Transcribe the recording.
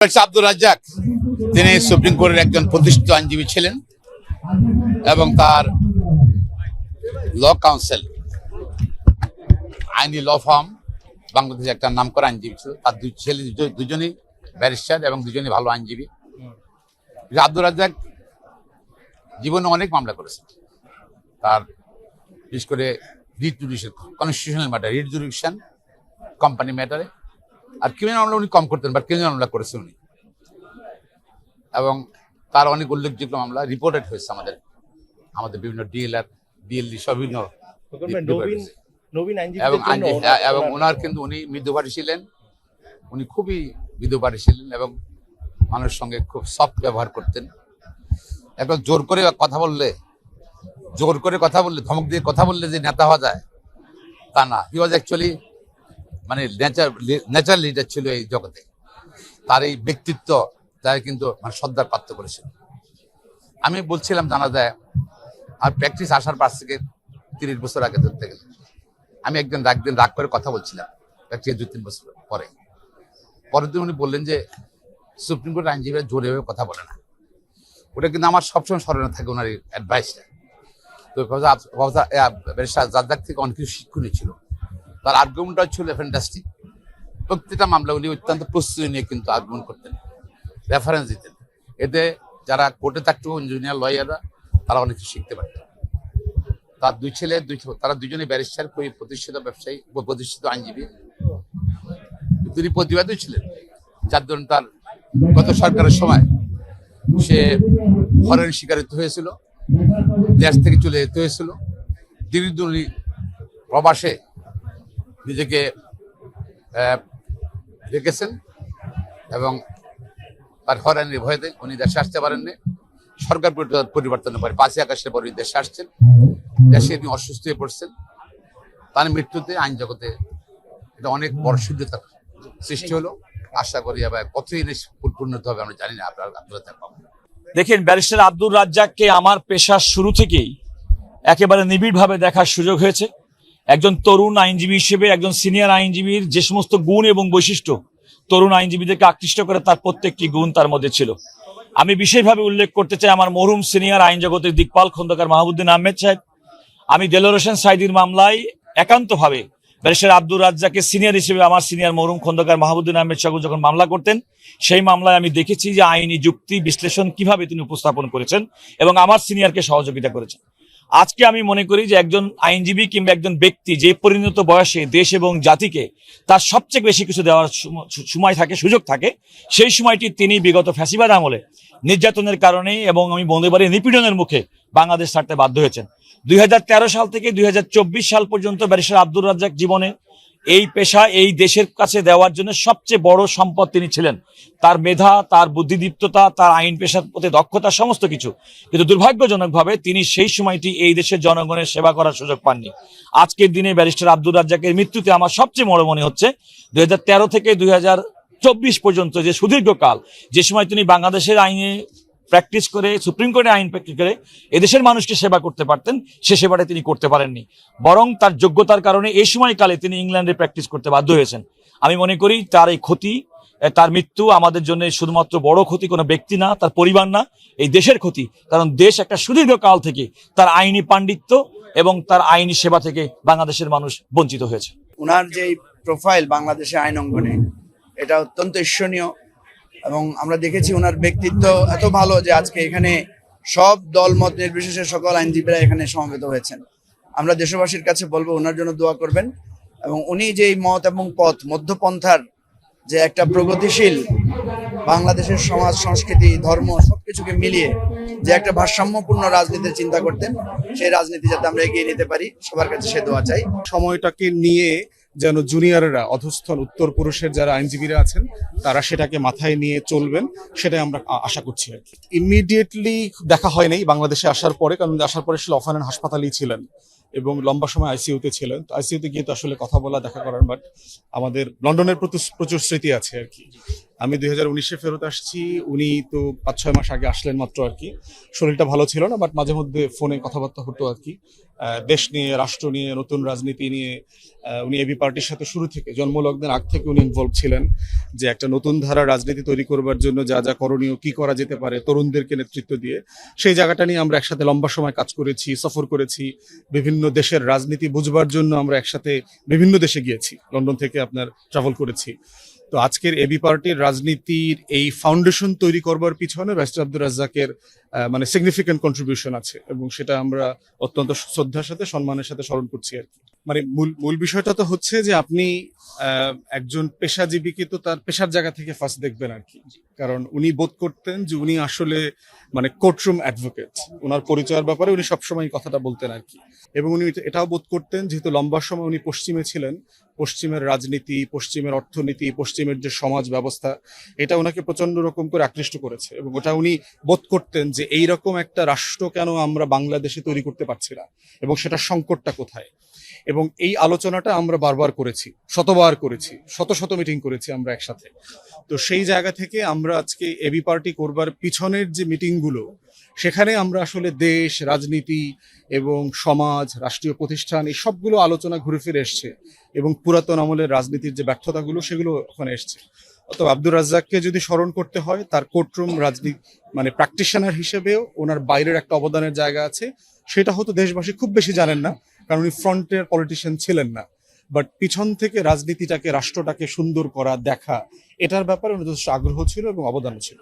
আব্দুর রাজ্জাক, তিনি সুপ্রিম কোর্টের একজন প্রতিষ্ঠিত আইনজীবী ছিলেন এবং তার ল কাউন্সিল, আইনি ল ফার্ম, বাংলাদেশে একটা নাম করা আইনজীবী ছিল। তার দুই ছেলে দুজ- দুজনেই ব্যারিস্টার এবং দুজনেই ভালো আইনজীবী। আব্দুর রাজ্জাক জীবনে অনেক মামলা করেছেন। তার বিশেষ করে writ judicial, constitutional matter writ judicial company ম্যাটারে আর ক্রিমিনাল মামলা উনি কম করতেন বাট ক্রিমিনাল মামলা করেছেন উনি। এবং তার অনেক উল্লেখযোগ্য মামলা রিপোর্টেড হয়েছে আমাদের আমাদের বিভিন্ন ডিএলআর ডিএলডি সব এবং ওনার- এবং ওনার- ওনার কিন্তু উনি মৃদুভাষী ছিলেন। উনি খুবই মৃদুভাষী ছিলেন এবং মানুষের সঙ্গে খুব সফট ব্যবহার করতেন। একবার জোর করে কথা বললে জোর করে কথা বললে ধমক দিয়ে কথা বললে যে নেতা হওয়া যায় তা না। হি ওয়াজ অ্যাকচুয়ালি মানে নেচার ন্যাচারাল লিডার ছিল এই জগতে। তার এই ব্যক্তিত্ব, তার কিন্তু মানে শ্রদ্ধার পাত্র করেছিল আমি বলছিলাম জানা যায়, আর প্র্যাকটিস আসার পাশ থেকে তিরিশ বছর আগে ধরতে গেলে। আমি একদিন রাগ দিন রাগ করে কথা বলছিলাম প্র্যাকটিস দু তিন বছর পরে। পরের দিন উনি বললেন যে, সুপ্রিম কোর্ট আইনজীবীরা জোরে ভাবে কথা বলে না। ওটা কিন্তু আমার সবসময় স্মরণে থাকে ওনার অ্যাডভাইসটা তো জাদ্দাক থেকে অনেক কিছু শিক্ষণীয় ছিল। তার আর্গুমেন্টটা ছিল ফ্যান্টাস্টিক প্রত্যেকটা মামলা উনি অত্যন্ত প্রস্তুতি নিয়ে কিন্তু আর্গুমেন্ট করতেন রেফারেন্স দিতেন। এতে যারা কোর্টে থাকতো ইঞ্জিনিয়ার লয়াররা তারা অনেক কিছু শিখতে পারতেন তার দুই ছেলে, দুই তারা দুজনে ব্যারিস্টার প্রতিষ্ঠিত ব্যবসায়ী, প্রতিষ্ঠিত আইনজীবী। তিনি প্রতিবাদী ছিলেন, যার জন্য তার গত সরকারের সময় সে হরের শিকারিত হয়েছিল, দেশ থেকে চলে যেতে হয়েছিল। উনি প্রবাসে নিজেকে রেখেছেন এবং তার হরানির ভয়তে উনি দেশে আসতে পারেননি। সরকার পরি- পরিবর্তনের পরে পাঁচই আকাশের পরে দেশে আসছেন। দেশে তিনি অসুস্থ হয়ে পড়ছেন। তার মৃত্যুতে আইন জগতে এটা অনেক বড় সিদ্ধতার সৃষ্টি হলো। আশা করি আবার কতদিন পূর্ণত হবে আমরা জানি না, আপনার আপনারা পাবো দেখেন, ব্যারিস্টার আব্দুর রাজ্জাককে আমার পেশার শুরু থেকেই একেবারে নিবিড়ভাবে দেখার সুযোগ হয়েছে। একজন তরুণ আইনজীবী হিসেবে, একজন সিনিয়র আইনজীবীর যে সমস্ত গুণ এবং বৈশিষ্ট্য তরুণ আইনজীবীদেরকে আকৃষ্ট করে তার প্রত্যেকটি গুণ তার মধ্যে ছিল। আমি বিশেষভাবে উল্লেখ করতে চাই আমার মরহুম সিনিয়র আইন জগতের দিকপাল খন্দকার মাহবুদ্দিন আহমেদ সাহেব। আমি দেলোর হোসেন সাইদির মামলায় একান্তভাবে ব্যারিস্টার আব্দুর রাজ্জাককে সিনিয়র হিসেবে আমার সিনিয়র মরুম খন্দকার মাহবুদ্দিন আহমেদ সাহেব যখন মামলা করতেন, সেই মামলায় আমি দেখেছি যে আইনি যুক্তি বিশ্লেষণ কীভাবে তিনি উপস্থাপন করেছেন এবং আমার সিনিয়রকে সহযোগিতা করেছেন। আজকে আমি মনে করি যে একজন আইনজীবী কিংবা একজন ব্যক্তি যে পরিণত বয়সে দেশ এবং জাতিকে তার সবচেয়ে বেশি কিছু দেওয়ার সময় থাকে, সুযোগ থাকে, সেই সময়টি তিনি বিগত ফ্যাসিবাদ আমলে, নির্যাতনের কারণে এবং আমি বলতে নিপীড়নের মুখে বাংলাদেশ ছাড়তে বাধ্য হয়েছেন। দুই হাজার তেরো সাল থেকে দুই হাজার চব্বিশ সাল পর্যন্ত ব্যারিস্টার আব্দুর রাজ্জাক জীবনে এই পেশা এই দেশের কাছে দেওয়ার জন্য সবচেয়ে বড় সম্পদ তিনি ছিলেন। তার মেধা, তার বুদ্ধিদীপ্ততা, তার আইন পেশার প্রতি দক্ষতা সমস্ত কিছু। কিন্তু দুর্ভাগ্যজনকভাবে তিনি সেই সময়টি এই দেশের জনগণের সেবা করার সুযোগ পাননি। আজকের দিনে ব্যারিস্টার আব্দুর রাজ্জাকের মৃত্যুতে আমার সবচেয়ে বড় মনে হচ্ছে, দুই হাজার তেরো থেকে দুই চব্বিশ পর্যন্ত যে সুদীর্ঘকাল, যে সময় তিনি বাংলাদেশের আইনে প্র্যাকটিস করে, সুপ্রিম কোর্টে আইন প্র্যাকটিস করে এদেশের মানুষকে সেবা করতে পারতেন, সে সেবাটা তিনি করতে পারেননি। বরং তার যোগ্যতার কারণে এই সময়কালে তিনি ইংল্যান্ডে প্র্যাকটিস করতে বাধ্য হয়েছেন। আমি মনে করি তার এই ক্ষতি তার মৃত্যু আমাদের জন্য শুধুমাত্র বড় ক্ষতি কোনো ব্যক্তি না, তার পরিবার না, এই দেশের ক্ষতি। কারণ দেশ একটা সুদীর্ঘ কাল থেকে তার আইনি পাণ্ডিত্য এবং তার আইনি সেবা থেকে বাংলাদেশের মানুষ বঞ্চিত হয়েছে। ওনার যে প্রোফাইল বাংলাদেশের আইন অঙ্গনে, এটা অত্যন্ত ঈর্ষণীয় এবং আমরা দেখেছি ওনার ব্যক্তিত্ব এত ভালো যে আজকে এখানে সব দল, মত নির্বিশেষে সকল আইনজীবীরা এখানে সমবেত হয়েছেন। আমরা দেশবাসীর কাছে বলব, ওনার জন্য দোয়া করবেন এবং উনি যে মত এবং পথ, মধ্যপন্থার যে একটা প্রগতিশীল বাংলাদেশের সমাজ, সংস্কৃতি, ধর্ম সবকিছুকে মিলিয়ে যে একটা ভারসাম্যপূর্ণ রাজনীতির চিন্তা করতেন, সেই রাজনীতি যাতে আমরা এগিয়ে নিতে পারি, সবার কাছে সে দোয়া চাই। সময়টাকে নিয়ে যেন জুনিয়ররা, অধস্থল উত্তর পুরুষের যারা আইনজীবীরা আছেন, তারা সেটাকে মাথায় নিয়ে চলবেন, সেটাই আমরা আশা করছি আর কি। ইমিডিয়েটলি দেখা হয়নি বাংলাদেশে আসার পরে, কারণ আসার পরে সে অফারেন হাসপাতালেই ছিলেন এবং লম্বা সময় আইসিইউতে ছিলেন। তো আইসিইউতে গিয়ে তো আসলে কথা বলা, দেখা করার বাট আমাদের লন্ডনের প্রচুর স্মৃতি আছে আর কি। আমি দুই হাজার উনিশে ফেরত আসছি। উনি তো পাঁচ ছয় মাস আগে আসলেন মাত্র আর কি। শরীরটা ভালো ছিল না বাট মাঝে মধ্যে ফোনে কথাবার্তা হতো আর কি। দেশ নিয়ে, রাষ্ট্র নিয়ে, নতুন রাজনীতি নিয়ে উনি এবি পার্টির সাথে শুরু থেকে, জন্মলগ্নের আগ থেকে উনি ইনভলভ ছিলেন যে একটা নতুন ধারা রাজনীতি তৈরি করবার জন্য যা যা করণীয়, কি করা যেতে পারে, তরুণদেরকে নেতৃত্ব দিয়ে। সেই জায়গাটা নিয়ে আমরা একসাথে লম্বা সময় কাজ করেছি, সফর করেছি, বিভিন্ন দেশের রাজনীতি বুঝবার জন্য আমরা একসাথে বিভিন্ন দেশে গিয়েছি। লন্ডন থেকে আপনার ট্রাভেল করেছি। তো আজকের এবি পার্টির রাজনীতির এই ফাউন্ডেশন তৈরি করবার পিছনে ব্যারিস্টার আব্দুর রাজ্জাকের মানে সিগনিফিকেন্ট কন্ট্রিবিউশন আছে এবং সেটা আমরা অত্যন্ত শ্রদ্ধার সাথে, সম্মানের সাথে স্মরণ করছি আর কি। মানে মূল মূল বিষয়টা তো হচ্ছে যে আপনি একজন পেশাজীবীকে তো তার পেশার জায়গা থেকে ফার্স্ট দেখবেন আর কি। কারণ উনি বোধ করতেন যে উনি আসলে মানে কোর্টরুম অ্যাডভোকেট ওনার পরিচয়ের ব্যাপারে উনি সবসময় কথাটা বলতেন আর কি। এবং উনি এটাও বোধ করতেন, যেহেতু লম্বা সময় উনি পশ্চিমে ছিলেন, পশ্চিমের রাজনীতি, পশ্চিমের অর্থনীতি, পশ্চিমের যে সমাজ ব্যবস্থা, এটা ওনাকে প্রচণ্ড রকম করে আকৃষ্ট করেছে এবং ওটা উনি বোধ করতেন যে এই রকম একটা রাষ্ট্র কেন আমরা বাংলাদেশে তৈরি করতে পারছি না? এবং সেটা সংকটটা কোথায়? এবং এই আলোচনাটা আমরা বারবার করেছি, শতবার করেছি, শত শত মিটিং করেছি আমরা একসাথে। তো সেই জায়গা থেকে আমরা আজকে এবি পার্টি করবার পিছনের যে মিটিংগুলো সেখানে আমরা আসলে দেশ, রাজনীতি এবং সমাজ, রাষ্ট্রীয় প্রতিষ্ঠান, এই সবগুলো আলোচনা ঘুরে ফিরে এসছে এবং পুরাতন আমলের রাজনীতির যে ব্যর্থতাগুলো, সেগুলো ওখানে এসছে। অত আব্দুর রাজ্জাককে যদি স্মরণ করতে হয়, তার কোর্টরুম রাজনীতি মানে প্র্যাকটিশনার হিসেবেও ওনার বাইরের একটা অবদানের জায়গা আছে। সেটা হয়তো দেশবাসী খুব বেশি জানেন না, কারণ উনি ফ্রন্টের পলিটিশিয়ান ছিলেন না। বাট পিছন থেকে রাজনীতিটাকে, রাষ্ট্রটাকে সুন্দর করা, দেখা, এটার ব্যাপারে যথেষ্ট আগ্রহ ছিল এবং অবদানও ছিল।